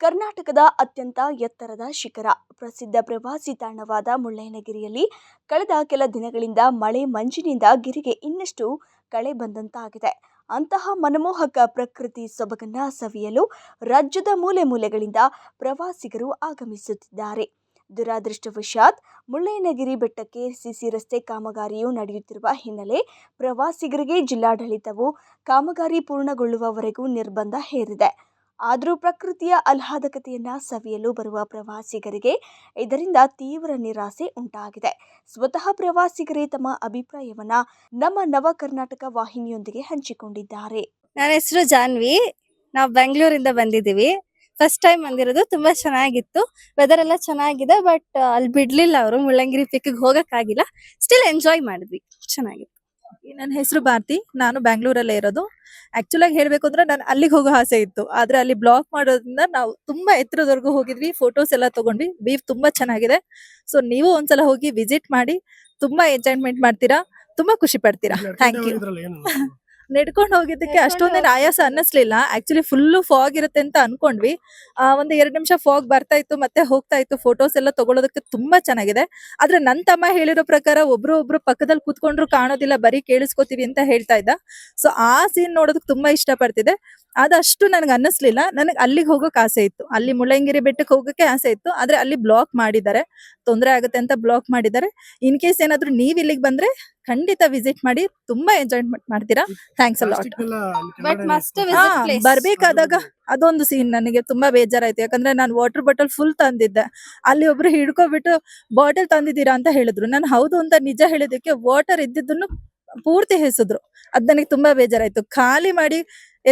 ಕರ್ನಾಟಕದ ಅತ್ಯಂತ ಎತ್ತರದ ಶಿಖರ. ಪ್ರಸಿದ್ಧ ಪ್ರವಾಸಿ ತಾಣವಾದ ಮುಳ್ಳಯ್ಯನಗಿರಿಯಲ್ಲಿ ಕಳೆದ ಕೆಲ ದಿನಗಳಿಂದ ಮಳೆ ಮಂಜಿನಿಂದ ಗಿರಿಗೆ ಇನ್ನಷ್ಟು ಕಳೆ ಬಂದಂತಾಗಿದೆ. ಅಂತಹ ಮನಮೋಹಕ ಪ್ರಕೃತಿ ಸೊಬಗನ್ನ ಸವಿಯಲು ರಾಜ್ಯದ ಮೂಲೆ ಮೂಲೆಗಳಿಂದ ಪ್ರವಾಸಿಗರು ಆಗಮಿಸುತ್ತಿದ್ದಾರೆ. ದುರಾದೃಷ್ಟವಶಾತ್ ಮುಳ್ಳಯ್ಯನಗಿರಿ ಬೆಟ್ಟಕ್ಕೆ ಸಿಸಿ ರಸ್ತೆ ಕಾಮಗಾರಿಯು ನಡೆಯುತ್ತಿರುವ ಹಿನ್ನೆಲೆ ಪ್ರವಾಸಿಗರಿಗೆ ಜಿಲ್ಲಾಡಳಿತವು ಕಾಮಗಾರಿ ಪೂರ್ಣಗೊಳ್ಳುವವರೆಗೂ ನಿರ್ಬಂಧ ಹೇರಿದೆ. ಆದರೂ ಪ್ರಕೃತಿಯ ಆಹ್ಲಾದಕತೆಯನ್ನ ಸವಿಯಲು ಬರುವ ಪ್ರವಾಸಿಗರಿಗೆ ಇದರಿಂದ ತೀವ್ರ ನಿರಾಸೆ ಉಂಟಾಗಿದೆ. ಸ್ವತಃ ಪ್ರವಾಸಿಗರೇ ತಮ್ಮ ಅಭಿಪ್ರಾಯವನ್ನ ನಮ್ಮ ನವ ಕರ್ನಾಟಕ ವಾಹಿನಿಯೊಂದಿಗೆ ಹಂಚಿಕೊಂಡಿದ್ದಾರೆ. ನನ್ನ ಹೆಸರು ಜಾನ್ವಿ. ನಾವು ಬೆಂಗಳೂರಿಂದ ಬಂದಿದ್ದೀವಿ. ಫಸ್ಟ್ ಟೈಮ್ ಬಂದಿರೋದು ತುಂಬಾ ಚೆನ್ನಾಗಿತ್ತು. ವೆದರ್ ಎಲ್ಲ ಚೆನ್ನಾಗಿದೆ ಬಟ್ ಅಲ್ಲಿ ಬಿಡ್ಲಿಲ್ಲ ಅವರು. ಮುಳ್ಳಂಗಿರಿ ಪಿಕ್ಗೆ ಹೋಗಕ್ಕಾಗಿಲ್ಲ. ಸ್ಟಿಲ್ ಎಂಜಾಯ್ ಮಾಡಿದ್ವಿ. ಚೆನ್ನಾಗಿತ್ತು. ನನ್ನ ಹೆಸರು ಭಾರತಿ ನಾನು ಬ್ಯಾಂಗ್ಳೂರಲ್ಲೇ ಇರೋದು. ಆಕ್ಚುಲ್ ಆಗಿ ಹೇಳ್ಬೇಕು ಅಂದ್ರೆ ನಾನು ಅಲ್ಲಿಗೆ ಹೋಗೋ ಆಸೆ ಇತ್ತು. ಆದ್ರೆ ಅಲ್ಲಿ ಬ್ಲಾಕ್ ಮಾಡೋದ್ರಿಂದ ನಾವು ತುಂಬಾ ಎತ್ತರದವರೆಗೂ ಹೋಗಿದ್ವಿ ಫೋಟೋಸ್ ಎಲ್ಲ ತಗೊಂಡ್ವಿ ಬೀಫ್ ತುಂಬಾ ಚೆನ್ನಾಗಿದೆ. ಸೊ ನೀವು ಒಂದ್ಸಲ ಹೋಗಿ ವಿಸಿಟ್ ಮಾಡಿ ತುಂಬಾ ಎಂಜಾಯ್ಮೆಂಟ್ ಮಾಡ್ತೀರಾ ತುಂಬಾ ಖುಷಿ ಪಡ್ತೀರಾ. ಥ್ಯಾಂಕ್ ಯು ನಡ್ಕೊಂಡು ಹೋಗಿದ್ದಕ್ಕೆ ಅಷ್ಟೊಂದೇನು ಆಯಾಸ ಅನ್ನಿಸ್ಲಿಲ್ಲ. ಆಕ್ಚುಲಿ ಫುಲ್ಲು ಫಾಗ್ ಇರುತ್ತೆ ಅಂತ ಅನ್ಕೊಂಡ್ವಿ. ಆ, ಒಂದು ಎರಡು ನಿಮಿಷ ಫಾಗ್ ಬರ್ತಾ ಇತ್ತು ಮತ್ತೆ ಹೋಗ್ತಾ ಇತ್ತು. ಫೋಟೋಸ್ ಎಲ್ಲ ತಗೊಳೋದಕ್ಕೆ ತುಂಬಾ ಚೆನ್ನಾಗಿದೆ. ಆದ್ರೆ ನನ್ ತಮ್ಮ ಹೇಳಿರೋ ಪ್ರಕಾರ ಒಬ್ರು ಒಬ್ರು ಪಕ್ಕದಲ್ಲಿ ಕೂತ್ಕೊಂಡ್ರು ಕಾಣೋದಿಲ್ಲ ಬರೀ ಕೇಳಿಸ್ಕೊತೀವಿ ಅಂತ ಹೇಳ್ತಾ ಇದ್ದ. ಸೊ ಆ ಸೀನ್ ನೋಡೋದಕ್ಕೆ ತುಂಬಾ ಇಷ್ಟ ಪಡ್ತಿದೆ ಅದಷ್ಟು ನನಗೆ ಅನ್ನಿಸ್ಲಿಲ್ಲ. ನನಗೆ ಅಲ್ಲಿಗೆ ಹೋಗೋಕೆ ಆಸೆ ಇತ್ತು. ಅಲ್ಲಿ ಮುಳ್ಳಂಗಿರಿ ಬೆಟ್ಟಕ್ಕೆ ಹೋಗೋಕೆ ಆಸೆ ಇತ್ತು. ಆದ್ರೆ ಅಲ್ಲಿ ಬ್ಲಾಕ್ ಮಾಡಿದ್ದಾರೆ. ತೊಂದರೆ ಆಗುತ್ತೆ ಅಂತ ಬ್ಲಾಕ್ ಮಾಡಿದ್ದಾರೆ. ಇನ್ ಕೇಸ್ ಏನಾದ್ರು ನೀವ್ ಇಲ್ಲಿಗೆ ಬಂದ್ರೆ ಖಂಡಿತ ವಿಸಿಟ್ ಮಾಡಿ ತುಂಬಾ ಎಂಜಾಯ್ಮೆಂಟ್ ಮಾಡ್ತೀರಾ? ಥ್ಯಾಂಕ್ಸ್ ಅಲ್ಲ ಬಟ್ ಮಸ್ಟ್ ಬರ್ಬೇಕಾದಾಗ ಅದೊಂದು ಸೀನ್ ನನಗೆ ತುಂಬಾ ಬೇಜಾರಾಯ್ತು. ಯಾಕಂದ್ರೆ ನಾನು ವಾಟರ್ ಬಾಟಲ್ ಫುಲ್ ತಂದಿದ್ದೆ. ಅಲ್ಲಿ ಒಬ್ರು ಹಿಡ್ಕೊಬಿಟ್ಟು ಬಾಟಲ್ ತಂದಿದ್ದೀರಾ ಅಂತ ಹೇಳಿದ್ರು. ನಾನು ಹೌದು ಅಂತ ನಿಜ ಹೇಳಿದಕ್ಕೆ ವಾಟರ್ ಇದ್ದಿದ್ದನ್ನು ಪೂರ್ತಿ ಹೆಸಿದ್ರು ಅದ್ ನನಗೆ ತುಂಬಾ ಬೇಜಾರಾಯ್ತು. ಖಾಲಿ ಮಾಡಿ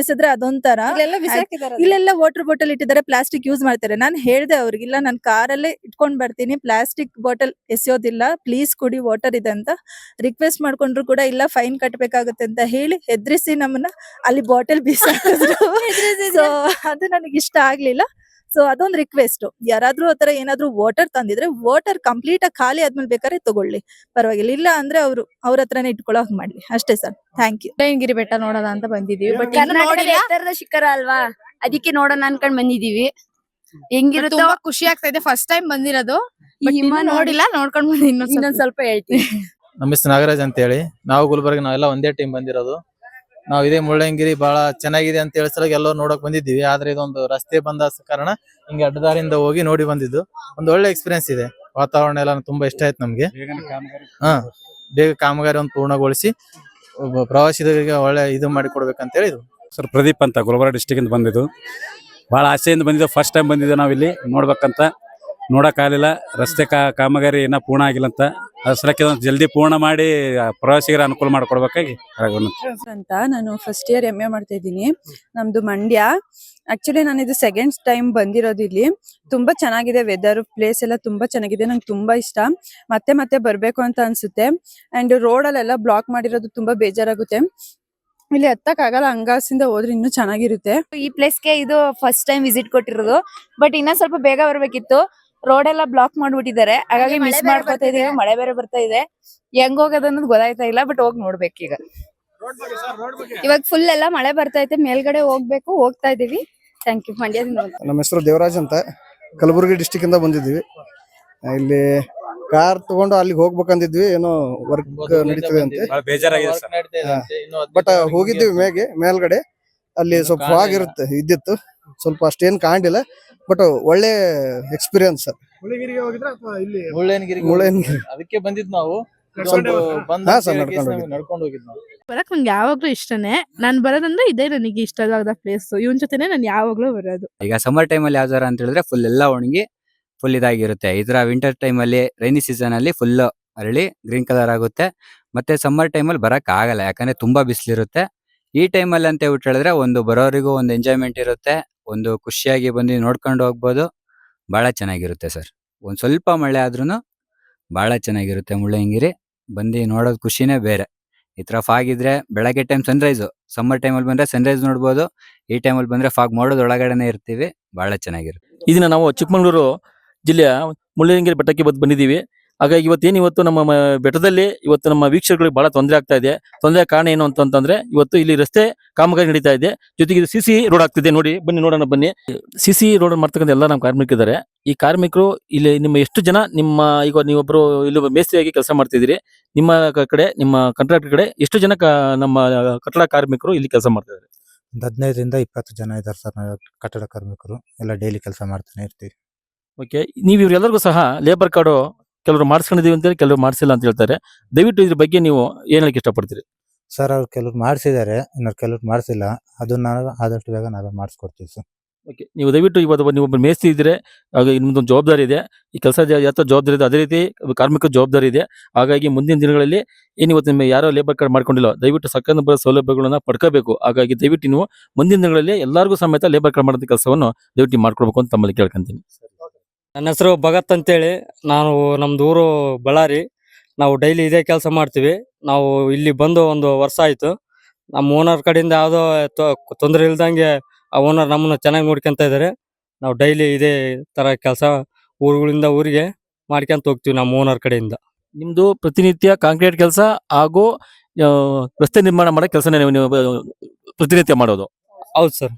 ಎಸೆದ್ರೆ ಅದೊಂಥರ. ಇಲ್ಲೆಲ್ಲ ವಾಟರ್ ಬಾಟಲ್ ಇಟ್ಟಿದ್ದಾರೆ ಪ್ಲಾಸ್ಟಿಕ್ ಯೂಸ್ ಮಾಡ್ತಾರೆ. ನಾನು ಹೇಳ್ದೆ ಅವ್ರಿಗೆ ಇಲ್ಲ ನಾನು ಕಾರಲ್ಲೇ ಇಟ್ಕೊಂಡ್ ಬರ್ತೀನಿ ಪ್ಲಾಸ್ಟಿಕ್ ಬಾಟಲ್ ಎಸೆಯೋದಿಲ್ಲ ಪ್ಲೀಸ್ ಕುಡಿ ವಾಟರ್ ಇದೆ ಅಂತ ರಿಕ್ವೆಸ್ಟ್ ಮಾಡ್ಕೊಂಡ್ರು ಕೂಡ ಇಲ್ಲ ಫೈನ್ ಕಟ್ಬೇಕಾಗುತ್ತೆ ಅಂತ ಹೇಳಿ ಹೆದ್ರಿಸಿ ನಮ್ಮನ್ನ ಅಲ್ಲಿ ಬಾಟಲ್ ಬೀಸ್ ಸೊ ಅದು ನನಗೆ ಇಷ್ಟ ಆಗ್ಲಿಲ್ಲ. ಸೊ ಅದೊಂದು ರಿಕ್ವೆಸ್ಟ್ ಯಾರಾದ್ರೂ ಆತರ ಏನಾದ್ರು ವಾಟರ್ ತಂದಿದ್ರೆ ವಾಟರ್ ಕಂಪ್ಲೀಟ್ ಆಗಿ ಖಾಲಿ ಆದ್ಮೇಲೆ ಬೇಕಾದ್ರೆ ತಗೊಳ್ಳಿ. ಪರವಾಗಿಲ್ಲ. ಇಲ್ಲ ಅಂದ್ರೆ ಅವರು ಅವ್ರ ಹತ್ರನೇ ಹಾಗೆ ಮಾಡ್ಲಿ. ಅಷ್ಟೇ ಸರ್. ಥ್ಯಾಂಕ್ ಯು ಗಿರಿ ಬೆಟ್ಟ ನೋಡೋಣ ಅಂತ ಬಂದಿದೀವಿ. ಬಟ್ ಶಿಖರ ಅಲ್ವಾ? ಅದಕ್ಕೆ ನೋಡೋಣ ಅನ್ಕೊಂಡ್ ಬಂದಿದೀವಿ. ಹೆಂಗಿರುತ್ತೆ ತುಂಬಾ ಖುಷಿ ಆಗ್ತಾ ಇದೆ. ಫಸ್ಟ್ ಟೈಮ್ ಬಂದಿರೋದು. ಹಿಮ ನೋಡಿಲ್ಲ. ನೋಡ್ಕೊಂಡ್ ಬಂದು ಇನ್ನೊಂದ್ ಇನ್ನೊಂದ್ ಸ್ವಲ್ಪ ಹೇಳ್ತೀನಿ. ನಮ್ಮ ಹೆಸರು ನಾಗರಾಜ್ ಅಂತ ಹೇಳಿ ನಾವು ಗುಲ್ಬರ್ಗ ನಾವೆಲ್ಲ ಒಂದೇ ಟೀಮ್ ಬಂದಿರೋದು. ನಾವು ಇದೇ ಮುಳ್ಳಂಗಿರಿ ಬಹಳ ಚೆನ್ನಾಗಿದೆ ಅಂತ ಹೇಳಿ ಎಲ್ಲರೂ ನೋಡಕ್ ಬಂದಿದ್ದೀವಿ. ಆದ್ರೆ ಇದೊಂದು ರಸ್ತೆ ಬಂದ ಕಾರಣ ಹಿಂಗೆ ಅಡ್ಡದಾರಿಯಿಂದ ಹೋಗಿ ನೋಡಿ ಬಂದಿದ್ದು. ಒಂದು ಒಳ್ಳೆ ಎಕ್ಸ್ಪೀರಿಯನ್ಸ್ ಇದೆ. ವಾತಾವರಣ ಎಲ್ಲ ತುಂಬಾ ಇಷ್ಟ ಆಯ್ತು ನಮ್ಗೆ. ಹಾ, ಬೇಗ ಕಾಮಗಾರಿ ಒಂದು ಪೂರ್ಣಗೊಳಿಸಿ ಪ್ರವಾಸಿಗರಿಗೆ ಒಳ್ಳೆ ಇದು ಮಾಡಿ ಕೊಡ್ಬೇಕಂತ ಹೇಳಿದ್ರು. ಸರ್, ಪ್ರದೀಪ್ ಅಂತ ಗುಲ್ಬರ್ಗ ಡಿಸ್ಟಿಕ್ ಇಂದ ಬಂದಿದ್ದು. ಬಹಳ ಆಸೆಯಿಂದ ಬಂದಿದ್ದು ಫಸ್ಟ್ ಟೈಮ್ ಬಂದಿದ್ದು ನಾವಿಲ್ಲಿ. ನೋಡ್ಬೇಕಂತ ನೋಡಕ್ಕಾಗಲಿಲ್ಲ ರಸ್ತೆ ಕಾಮಗಾರಿ ಇನ್ನೂ ಪೂರ್ಣ ಆಗಿಲ್ಲ ಅಂತ ಅದ್ರ ಸಲಕ್ಕೆ ಜಲ್ದಿ ಪೂರ್ಣ ಮಾಡಿ ಆ, ಪ್ರವಾಸಿಗರ ಅನುಕೂಲ ಮಾಡಿಕೊಡ್ಬೇಕಾಗಿ ಅಂತ ನಾನು ಫಸ್ಟ್ ಇಯರ್ ಎಂ ಎ ಮಾಡ್ತಾ ಇದ್ದೀನಿ. ನಮ್ದು ಮಂಡ್ಯ. ಆಕ್ಚುಲಿ ನಾನು ಇದು ಸೆಕೆಂಡ್ ಟೈಮ್ ಬಂದಿರೋದು ಇಲ್ಲಿ. ತುಂಬಾ ಚೆನ್ನಾಗಿದೆ ವೆದರ್ ಪ್ಲೇಸ್ ಎಲ್ಲ ತುಂಬಾ ಚೆನ್ನಾಗಿದೆ ನಂಗೆ ತುಂಬಾ ಇಷ್ಟ. ಮತ್ತೆ ಮತ್ತೆ ಬರ್ಬೇಕು ಅಂತ ಅನ್ಸುತ್ತೆ. ಅಂಡ್ ರೋಡ್ ಅಲ್ಲೆಲ್ಲ ಬ್ಲಾಕ್ ಮಾಡಿರೋದು ತುಂಬಾ ಬೇಜಾರಾಗುತ್ತೆ. ಇಲ್ಲಿ ಹತ್ತಕ್ ಆಗಲ್ಲ ಹಂಗಾಸಿಂದ ಹೋದ್ರೆ ಇನ್ನೂ ಚೆನ್ನಾಗಿರುತ್ತೆ. ಈ ಪ್ಲೇಸ್ಗೆ ಇದು ಫಸ್ಟ್ ಟೈಮ್ ವಿಸಿಟ್ ಕೊಟ್ಟಿರೋದು. ಬಟ್ ಇನ್ನ ಸ್ವಲ್ಪ ಬೇಗ ಬರ್ಬೇಕಿತ್ತು. ರೋಡ್ ಎಲ್ಲ ಬ್ಲಾಕ್ ಮಾಡ್ಬಿಟ್ಟಿದ್ದಾರೆ. ಹಾಗಾಗಿ ಮಿಸ್ ಮಾಡ್ಕೊತಾ. ಇದೀವಿ. ಮಳೆ ಬೇರೆ ಬರ್ತಾ ಇದೆ. ಹೆಂಗ್ ಹೋಗೋದ್ ಅನ್ನೋದು ಗೊತ್ತಾಯ್ತಾ ಇಲ್ಲ ಬಟ್ ಹೋಗಿ ನೋಡ್ಬೇಕೀಗ ಇವಾಗ ಫುಲ್ ಎಲ್ಲ ಮಳೆ ಬರ್ತಾ ಐತೆ ಮೇಲ್ಗಡೆ ಹೋಗ್ಬೇಕು ಹೋಗ್ತಾ ಇದೀವಿ. ಥ್ಯಾಂಕ್ ಯು ಮಂಡ್ಯದಿಂದ ನಮ್ಮ ಹೆಸರು ದೇವರಾಜ್ ಅಂತ. ಕಲಬುರಗಿ ಡಿಸ್ಟಿಕ್ ಇಂದ ಬಂದಿದ್ವಿ ಇಲ್ಲಿ ಕಾರ್ ತಗೊಂಡು ಅಲ್ಲಿಗೆ ಹೋಗ್ಬೇಕಂದಿದ್ವಿ. ಏನೋ ವರ್ಕ್ ನಡೀತದೆ ಅಂತ. ಬಟ್ ಹೋಗಿದ್ವಿ ಮೇಗೆ ಮೇಲ್ಗಡೆ. ಅಲ್ಲಿ ಸ್ವಲ್ಪ ಆಗಿರುತ್ತೆ ಫಾಗ್ ಇರುತ್ತೆ ಇದ್ದಿತ್ತು. ಸ್ವಲ್ಪ ಅಷ್ಟೇನ್ ಕಾಣಿಲ್ಲ ಬಟ್ ಒಳ್ಳೆ ಎಕ್ಸ್ಪೀರಿಯನ್ಸ್ ಮುಳ್ಳಯ್ಯನಗಿರಿ. ಅದಕ್ಕೆ ಬಂದಿದ್ ನಾವು. ಹಾ ನಡ್ಕೊಂಡು ಹೋಗಿದ್ದು. ನಡ್ಕೊಂಡು ಹೋಗಿದ್ ನಾವು. ಬರಕ್ ನಂಗೆ ಯಾವಾಗ್ಲೂ ಇಷ್ಟನೇ. ನಾನ್ ಬರೋದಂದ್ರೆ ಇದೇ ನನಗೆ ಇಷ್ಟವಾದ ಪ್ಲೇಸ್ ಇವನ್ ಜೊತೆನೆ ನಾನು ಯಾವಾಗ್ಲೂ ಬರೋದು. ಈಗ ಸಮ್ಮರ್ ಟೈಮಲ್ಲಿ ಅಲ್ಲಿ ಯಾವ್ದಾರ ಅಂತ ಹೇಳಿದ್ರೆ ಫುಲ್ ಎಲ್ಲ ಒಣಗಿ ಫುಲ್ ಇದಾಗಿರುತ್ತೆ. ಈ ವಿಂಟರ್ ವಿಂಟರ್ ಟೈಮಲ್ಲಿ ರೈನಿ ಸೀಸನ್ ಅಲ್ಲಿ ಫುಲ್ ಅರಳಿ ಗ್ರೀನ್ ಕಲರ್ ಆಗುತ್ತೆ. ಮತ್ತೆ ಸಮ್ಮರ್ ಟೈಮಲ್ಲಿ ಬರಕ್ ಆಗಲ್ಲ. ಯಾಕಂದ್ರೆ ತುಂಬಾ ಬಿಸಿಲಿರುತ್ತೆ. ಈ ಟೈಮಲ್ಲಿ ಅಂತ ಹೇಳ್ಬಿಟ್ಟು ಹೇಳಿದ್ರೆ ಒಂದು ಬರೋರಿಗೂ ಒಂದು ಎಂಜಾಯ್ಮೆಂಟ್ ಇರುತ್ತೆ. ಒಂದು ಖುಷಿಯಾಗಿ ಬಂದು ನೋಡ್ಕೊಂಡು ಹೋಗ್ಬೋದು. ಭಾಳ ಚೆನ್ನಾಗಿರುತ್ತೆ ಸರ್. ಒಂದು ಸ್ವಲ್ಪ ಮಳೆ ಆದ್ರೂ ಭಾಳ ಚೆನ್ನಾಗಿರುತ್ತೆ ಮುಳ್ಳಯ್ಯನಗಿರಿ. ಬಂದು ನೋಡೋದು ಖುಷಿನೇ ಬೇರೆ. ಈ ಥರ ಫಾಗ್ ಇದ್ರೆ ಬೆಳಗ್ಗೆ ಟೈಮ್ ಸನ್ರೈಸು ಸಮ್ಮರ್ ಟೈಮಲ್ಲಿ ಬಂದರೆ ಸನ್ರೈಸ್ ನೋಡ್ಬೋದು. ಈ ಟೈಮಲ್ಲಿ ಬಂದರೆ ಫಾಗ್ ಮೋಡದ ಒಳಗಡೆನೇ ಇರ್ತೀವಿ. ಭಾಳ ಚೆನ್ನಾಗಿರುತ್ತೆ. ಇದನ್ನ ನಾವು ಚಿಕ್ಕಮಗಳೂರು ಜಿಲ್ಲೆಯ ಮುಳ್ಳಯ್ಯನಗಿರಿ ಬೆಟ್ಟಕ್ಕೆ ಬಂದು ಬಂದಿದ್ದೀವಿ. ಹಾಗಾಗಿ ಇವತ್ತೇನು ಇವತ್ತು ನಮ್ಮ ಬೆಟ್ಟದಲ್ಲಿ ಇವತ್ತು ನಮ್ಮ ವೀಕ್ಷಕರಿಗೆ ಬಹಳ ತೊಂದರೆ ಆಗ್ತಾ ಇದೆ. ತೊಂದರೆ ಕಾರಣ ಏನು ಅಂತಂತಂದ್ರೆ ಇವತ್ತು ಇಲ್ಲಿ ರಸ್ತೆ ಕಾಮಗಾರಿ ನಡೀತಾ ಇದೆ. ಜೊತೆಗೆ ಇದು ಸಿಸಿ ರೋಡ್ ಆಗ್ತಿದೆ ನೋಡಿ ಬನ್ನಿ ನೋಡೋಣ ಬನ್ನಿ. ಸಿಸಿ ರೋಡ್ ಮಾಡ್ತಕ್ಕಂಥ ಎಲ್ಲ ನಮ್ಮ ಕಾರ್ಮಿಕರಿದ್ದಾರೆ ಈ ಕಾರ್ಮಿಕರು ಇಲ್ಲಿ ನಿಮ್ಮ ಎಷ್ಟು ಜನ ನಿಮ್ಮ ಈಗ ನೀವೊಬ್ರು ಇಲ್ಲಿ ಮೇಸ್ತ್ರಿಯಾಗಿ ಕೆಲಸ ಮಾಡ್ತಿದ್ದೀರಿ. ನಿಮ್ಮ ಕಡೆ ನಿಮ್ಮ ಕಾಂಟ್ರಾಕ್ಟರ್ ಕಡೆ ಎಷ್ಟು ಜನ ನಮ್ಮ ಕಟ್ಟಡ ಕಾರ್ಮಿಕರು ಇಲ್ಲಿ ಕೆಲಸ ಮಾಡ್ತಿದ್ದಾರೆ? ಒಂದು ಹದಿನೈದರಿಂದ ಇಪ್ಪತ್ತು ಜನ ಇದ್ದಾರೆ ಸರ್ ನಾವು ಕಟ್ಟಡ ಕಾರ್ಮಿಕರು. ಎಲ್ಲ ಡೈಲಿ ಕೆಲಸ ಮಾಡ್ತಾನೆ ಇರ್ತೀವಿ. ಓಕೆ ನೀವು ಇವರೆಲ್ಲರಿಗೂ ಸಹ ಲೇಬರ್ ಕಾರ್ಡು ಕೆಲವರು ಮಾಡಿಸ್ಕೊಂಡಿದೀವಿ ಅಂತೇಳಿ ಕೆಲವರು ಮಾಡಿಸಿಲ್ಲ ಅಂತ ಹೇಳ್ತಾರೆ. ದಯವಿಟ್ಟು ಇದ್ರ ಬಗ್ಗೆ ನೀವು ಏನ್ ಹೇಳಕ್ ಇಷ್ಟಪಡ್ತೀರಿ? ಸರ್ ಅವ್ರು ಕೆಲವರು ಮಾಡಿಸಿದ್ದಾರೆ. ಇನ್ನು ಕೆಲವ್ರು ಮಾಡಿಸಿಲ್ಲ. ಅದನ್ನ ಆದಷ್ಟು ಬೇಗ ನಾವೇ ಮಾಡಿಸ್ಕೊಡ್ತೀವಿ ಸರ್. ಓಕೆ ನೀವು ದಯವಿಟ್ಟು ಇವತ್ತು ನೀವು ಒಬ್ಬ ಮೇಸ್ತ್ರಿ ಇದ್ರೆ ಆಗ ಇನ್ನೊಂದು ಜವಾಬ್ದಾರಿ ಇದೆ. ಈ ಕೆಲಸ ಯಾವ ಜವಾಬ್ದಾರಿ ಇದೆ ಅದೇ ರೀತಿ ಕಾರ್ಮಿಕ ಜವಾಬ್ದಾರಿ ಇದೆ. ಹಾಗಾಗಿ ಮುಂದಿನ ದಿನಗಳಲ್ಲಿ ಏನು ಇವತ್ತು ನಿಮ್ಮ ಯಾರೋ ಲೇಬರ್ ಕಾರ್ಡ್ ಮಾಡ್ಕೊಂಡಿಲ್ಲ ದಯವಿಟ್ಟು ಸರ್ಕಾರದ ಬರೋ ಸೌಲಭ್ಯಗಳನ್ನ ಪಡ್ಕೋಬೇಕು. ಹಾಗಾಗಿ ದಯವಿಟ್ಟು ನೀವು ಮುಂದಿನ ದಿನಗಳಲ್ಲಿ ಎಲ್ಲರಿಗೂ ಸಮೇತ ಲೇಬರ್ ಕಾರ್ಡ್ ಮಾಡೋಂಥ ಕೆಲಸವನ್ನು ದಯವಿಟ್ಟು ಮಾಡ್ಕೊಳ್ಬೇಕು ಮಾಡ್ಕೊಡ್ಬೇಕು ಅಂತ ತಮ್ಮಲ್ಲಿ ಕೇಳ್ಕೊಂತೀನಿ. ನನ್ನ ಹೆಸರು ಭಗತ್ ಅಂತೇಳಿ. ನಾನು ನಮ್ದು ಊರು ಬಳ್ಳಾರಿ. ನಾವು ಡೈಲಿ ಇದೇ ಕೆಲಸ ಮಾಡ್ತೀವಿ. ನಾವು ಇಲ್ಲಿ ಬಂದು ಒಂದು ವರ್ಷ ಆಯಿತು. ನಮ್ಮ ಓನರ್ ಕಡೆಯಿಂದ ಯಾವುದೋ ತೊಂದರೆ ಇಲ್ದಂಗೆ ಆ ಓನರ್ ನಮ್ಮನ್ನ ಚೆನ್ನಾಗಿ ನೋಡ್ಕೊಂತ ಇದ್ದಾರೆ ನಾವು ಡೈಲಿ ಇದೇ ತರ ಕೆಲಸ ಊರುಗಳಿಂದ ಊರಿಗೆ ಮಾಡ್ಕೊಂತ ಹೋಗ್ತೀವಿ ನಮ್ಮ ಓನರ್ ಕಡೆಯಿಂದ. ನಿಮ್ಮದು ಪ್ರತಿನಿತ್ಯ ಕಾಂಕ್ರೀಟ್ ಕೆಲಸ ಹಾಗೂ ರಸ್ತೆ ನಿರ್ಮಾಣ ಮಾಡೋ ಕೆಲಸ ನೀವು ನೀವು, ಪ್ರತಿನಿತ್ಯ ಮಾಡೋದು? ಹೌದು ಸರ್.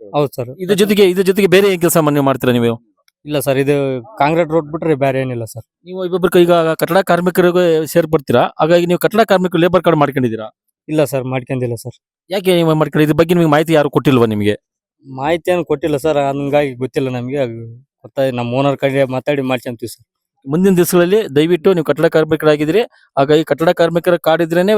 ಹೌದು ಸರ್. ಇದ್ರ ಜೊತೆಗೆ ಇದ್ರ ಜೊತೆಗೆ ಬೇರೆ ಏನು ಕೆಲಸ ನೀವು ಮಾಡ್ತೀರಾ ನೀವು? ಇಲ್ಲ ಸರ್ ಇದು ಕಾಂಕ್ರೀಟ್ ರೋಡ್ ಬಿಟ್ರೆ ಬೇರೆ ಏನಿಲ್ಲ ಸರ್. ನೀವು ಇಬ್ಬೊಬ್ಬರು ಈಗ ಕಟ್ಟಡ ಕಾರ್ಮಿಕರಿಗೆ ಸೇರ್ಪಡ್ತೀರಾ? ಹಾಗಾಗಿ ನೀವು ಕಟ್ಟಡ ಕಾರ್ಮಿಕರು ಲೇಬರ್ ಕಾರ್ಡ್ ಮಾಡ್ಕೊಂಡಿದ್ದೀರಾ? ಇಲ್ಲ ಸರ್ ಮಾಡ್ಕೊಂಡಿಲ್ಲ ಸರ್. ಯಾಕೆ ನೀವು ಮಾಡ್ಕೊಂಡು ಇದ್ರ ಬಗ್ಗೆ ನಿಮಗೆ ಮಾಹಿತಿ ಯಾರು ಕೊಟ್ಟಿಲ್ವಾ ನಿಮಗೆ? ಮಾಹಿತಿ ಏನು ಕೊಟ್ಟಿಲ್ಲ ಸರ್ ಹಂಗಾಗಿ ಗೊತ್ತಿಲ್ಲ ನಮಗೆ. ಗೊತ್ತಾಗಿ ನಮ್ಮ ಓನರ್ ಕಡೆ ಮಾತಾಡಿ ಮಾಡ್ಕೊಂತೀವಿ ಸರ್. ಮುಂದಿನ ದಿವಸಗಳಲ್ಲಿ ದಯವಿಟ್ಟು ನೀವು ಕಟ್ಟಡ ಕಾರ್ಮಿಕರಾಗಿದ್ದೀರಿ. ಹಾಗಾಗಿ ಕಟ್ಟಡ ಕಾರ್ಮಿಕರ ಕಾರ್ಡ್ ಇದ್ರೇನೆ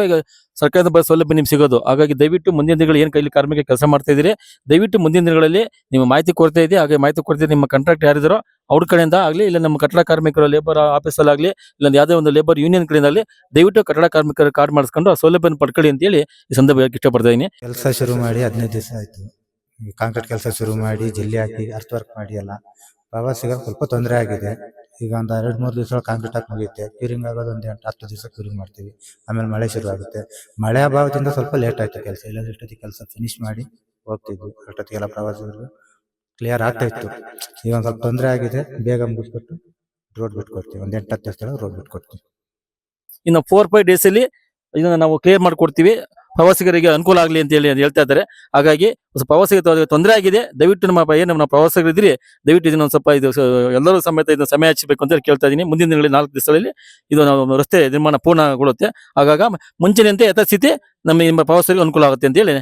ಸರ್ಕಾರದ ಬಸ್ ಸೌಲಭ್ಯ ನಿಮ್ಗೆ ಸಿಗೋದು. ಹಾಗಾಗಿ ದಯವಿಟ್ಟು ಮುಂದಿನ ದಿನಗಳು ಏನು ಕೈಲಿ ಕಾರ್ಮಿಕ ಕೆಲಸ ಮಾಡ್ತಾ ಇದ್ದೀರಿ, ದಯವಿಟ್ಟು ಮುಂದಿನ ದಿನಗಳಲ್ಲಿ ನಿಮ್ಮ ಮಾಹಿತಿ ಕೊಡ್ತಾ ಇದೆ. ಹಾಗೆ ಮಾಹಿತಿ ಕೊಡ್ತೀರಿ ನಿಮ್ಮ ಕಾಂಟ್ರಾಕ್ಟ್ ಯಾರಿದ್ರೋ ಅವ್ರ ಕಡೆಯಿಂದ ಆಗಲಿ, ಇಲ್ಲ ನಮ್ಮ ಕಟ್ಟಡ ಕಾರ್ಮಿಕರು ಲೇಬರ್ ಆಫೀಸಲ್ಲಾಗಲಿ ಇಲ್ಲ ಯಾವುದೇ ಒಂದು ಲೇಬರ್ ಯೂನಿಯನ್ ಕಡೆಯಿಂದ ಆಗಲಿ, ದಯವಿಟ್ಟು ಕಟ್ಟಡ ಕಾರ್ಮಿಕರ ಕಾರ್ಡ್ ಮಾಡಿಸ್ಕೊಂಡು ಆ ಸೌಲಭ್ಯವನ್ನು ಪಡ್ಕೊಳ್ಳಿ ಅಂತೇಳಿ ಈ ಸಂದರ್ಭ ಇಷ್ಟಪಡ್ತಾ ಇದ್ದೀನಿ. ಕೆಲಸ ಶುರು ಮಾಡಿ ಹದಿನೈದು ದಿವಸ ಆಯ್ತು. ಕಾಂಕ್ರೀಟ್ ಕೆಲಸ ಶುರು ಮಾಡಿ, ಜಲ್ಲಿ ಹಾಕಿ ಅರ್ಥ ವರ್ಕ್ ಮಾಡಿ ಎಲ್ಲ. ಪ್ರವಾಸಿಗರು ಸ್ವಲ್ಪ ತೊಂದರೆ ಆಗಿದೆ. ಈಗ ಒಂದು ಎರಡು, ಮೂರು ದಿವಸ ಕಾಂಕ್ರೀಟ್ ಹಾಕಿ ಮುಗಿಯುತ್ತೆ. ಕ್ಯೂರಿಂಗ್ ಆಗೋದು ಒಂದು ಎಂಟು, ಹತ್ತು ದಿವಸ ಕ್ಯೂರಿಂಗ್ ಮಾಡ್ತೀವಿ. ಆಮೇಲೆ ಮಳೆ ಶುರು ಆಗುತ್ತೆ. ಮಳೆ ಅಭಾವದಿಂದ ಸ್ವಲ್ಪ ಲೇಟ್ ಆಯ್ತು ಕೆಲಸ. ಇಲ್ಲಾಂದ್ರೆ ಇಷ್ಟೊತ್ತಿಗೆ ಕೆಲಸ ಫಿನಿಶ್ ಮಾಡಿ ಹೋಗ್ತಿದ್ವಿ. ಅಷ್ಟೊತ್ತಿಗೆಲ್ಲ ಪ್ರವಾಸಿಗರು ಕ್ಲಿಯರ್ ಆಗ್ತಾ ಇತ್ತು. ಈಗ ಒಂದು ಸ್ವಲ್ಪ ತೊಂದರೆ ಆಗಿದೆ. ಬೇಗ ಮುಗಿಸ್ಬಿಟ್ಟು ರೋಡ್ ಬಿಟ್ಕೊಡ್ತೀವಿ. ಒಂದು ಎಂಟು, ಹತ್ತು ದಿವಸ ರೋಡ್ ಬಿಟ್ಕೊಡ್ತೀವಿ. ಇನ್ನು ಫೋರ್ ಫೈವ್ ಡೇಸ್ ಅಲ್ಲಿ ಇದನ್ನ ನಾವು ಕ್ಲಿಯರ್ ಮಾಡ್ಕೊಡ್ತೀವಿ. ಪ್ರವಾಸಿಗರಿಗೆ ಅನುಕೂಲ ಆಗಲಿ ಅಂತ ಹೇಳಿ ಹೇಳ್ತಾ ಇದ್ದಾರೆ. ಹಾಗಾಗಿ ಸ್ವಲ್ಪ ಪ್ರವಾಸಿಗರಿಗೆ ತೊಂದರೆ ಆಗಿದೆ. ದಯವಿಟ್ಟು ನಮ್ಮ ಏನು ನಮ್ಮ ಪ್ರವಾಸಿಗರು ಇದ್ರಿ ದಯವಿಟ್ಟು ಇದನ್ನ ಸ್ವಲ್ಪ ಇದು ಎಲ್ಲರೂ ಸಮೇತ ಇದನ್ನ ಸಮಯ ಹಚ್ಚಬೇಕು ಅಂತ ಹೇಳಿ ಕೇಳ್ತಾ ಇದ್ದೀನಿ ಮುಂದಿನ ದಿನಗಳಲ್ಲಿ ನಾಲ್ಕು ದಿವಸಗಳಲ್ಲಿ ಇದು ನಾವು ರಸ್ತೆ ನಿರ್ಮಾಣ ಪೂರ್ಣಗೊಳ್ಳುತ್ತೆ. ಆಗಾಗ ಮುಂಚಿನಂತೆ ಯಥಾಸ್ಥಿತಿ ನಮ್ಮ ಪ್ರವಾಸಕ್ಕೆ ಅನುಕೂಲ ಆಗುತ್ತೆ ಅಂತ ಹೇಳಿ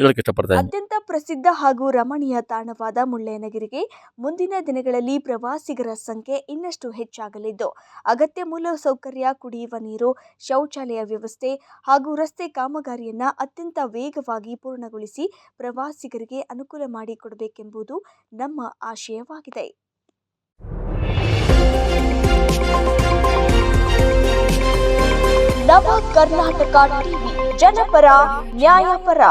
ಹೇಳಕ್ಕೆ ಇಷ್ಟಪಡ್ತಾರೆ ಅತ್ಯಂತ ಪ್ರಸಿದ್ಧ ಹಾಗೂ ರಮಣೀಯ ತಾಣವಾದ ಮುಳ್ಳಯ್ಯನಗಿರಿಗೆ ಮುಂದಿನ ದಿನಗಳಲ್ಲಿ ಪ್ರವಾಸಿಗರ ಸಂಖ್ಯೆ ಇನ್ನಷ್ಟು ಹೆಚ್ಚಾಗಲಿದ್ದು, ಅಗತ್ಯ ಮೂಲ ಸೌಕರ್ಯ ಕುಡಿಯುವ ನೀರು, ಶೌಚಾಲಯ ವ್ಯವಸ್ಥೆ ಹಾಗೂ ರಸ್ತೆ ಕಾಮಗಾರಿಯನ್ನ ಅತ್ಯಂತ ವೇಗವಾಗಿ ಪೂರ್ಣಗೊಳಿಸಿ ಪ್ರವಾಸಿಗರಿಗೆ ಅನುಕೂಲ ಮಾಡಿಕೊಡಬೇಕೆಂಬುದು ನಮ್ಮ ಆಶಯವಾಗಿದೆ. ನವ ಕರ್ನಾಟಕ ಟಿವಿ ಜನಪರ ನ್ಯಾಯಪರ.